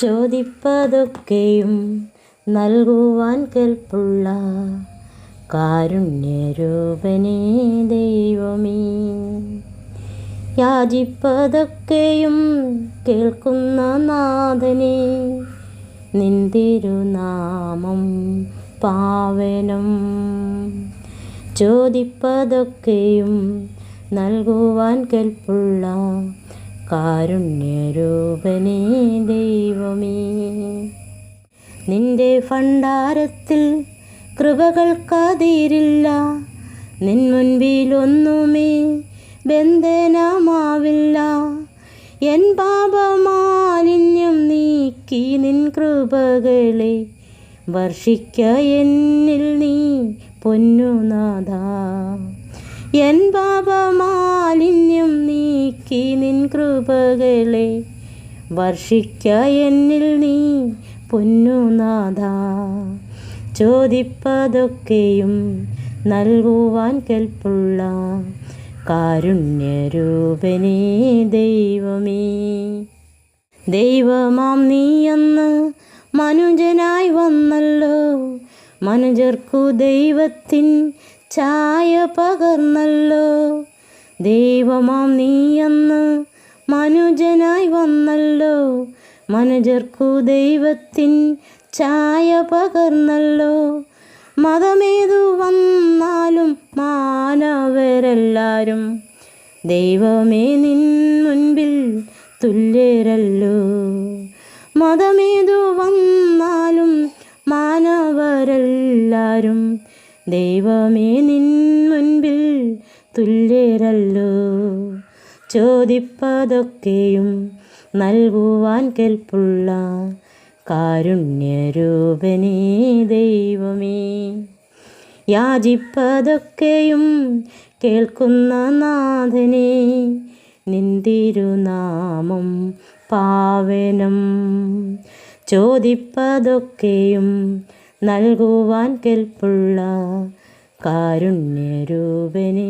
ചോദിപ്പതൊക്കെയും നൽകുവാൻ കെൽപ്പുള്ള കാരുണ്യരൂപനേ ദൈവമേ. യാചിപ്പതൊക്കെയും കേൾക്കുന്ന നാഥനെ നിന്തിരുനാമം പാവനം. ചോദിപ്പതൊക്കെയും നൽകുവാൻ കെൽപ്പുള്ള കാരുണ്യരൂപനേ ദൈവമേ. നിന്റെ ഭണ്ഡാരത്തിൽ കൃപകൾക്കതിരില്ല നിൻ മുൻപിലൊന്നുമേ ബന്ധനമാവില്ല. എൻ പാപമാലിന്യം നീക്കി നിൻ കൃപകളെ വർഷിക്ക എന്നിൽ നീ പൊന്നുനാഥ. എൻ പാപമാലിന്യം നീക്കി നിൻ കൃപകളെ. വർഷിക്ക എന്നിൽ നീ പൊന്നുനാഥ ചോദിപ്പതൊക്കെയും നൽകുവാൻ കെൽപ്പുള്ള കാരുണ്യരൂപനേ ദൈവമേ. ദൈവമാം നീ അന്ന് മനുജനായി വന്നല്ലോ. മനുജർക്കു ദൈവത്തിൻ ഛായ പകർന്നല്ലോ. ദൈവമാം നീയെന്ന് മനുജനായി വന്നല്ലോ. മനുജർക്കു ദൈവത്തിൻ ഛായ പകർന്നല്ലോ. മതമേതു വന്നാലും മാനവരെല്ലാരും ദൈവമേ നിൻ മുൻപിൽ തുല്യരല്ലോ. മതമേതു വന്നാലും മാനവരെല്ലാരും ദൈവമേ നിൻ മുൻപിൽ തുല്യരല്ലോ. ചോദിപ്പതൊക്കെയും നൽകുവാൻ കെൽപ്പുള്ള കാരുണ്യരൂപനേ ദൈവമേ. യാചിപ്പതൊക്കെയും കേൾക്കുന്ന നാഥനെ നിന്തിരുനാമം പാവനം. ചോദിപ്പതൊക്കെയും നൽകുവാൻ കെൽപ്പുള്ള കാരുണ്യരൂപനേ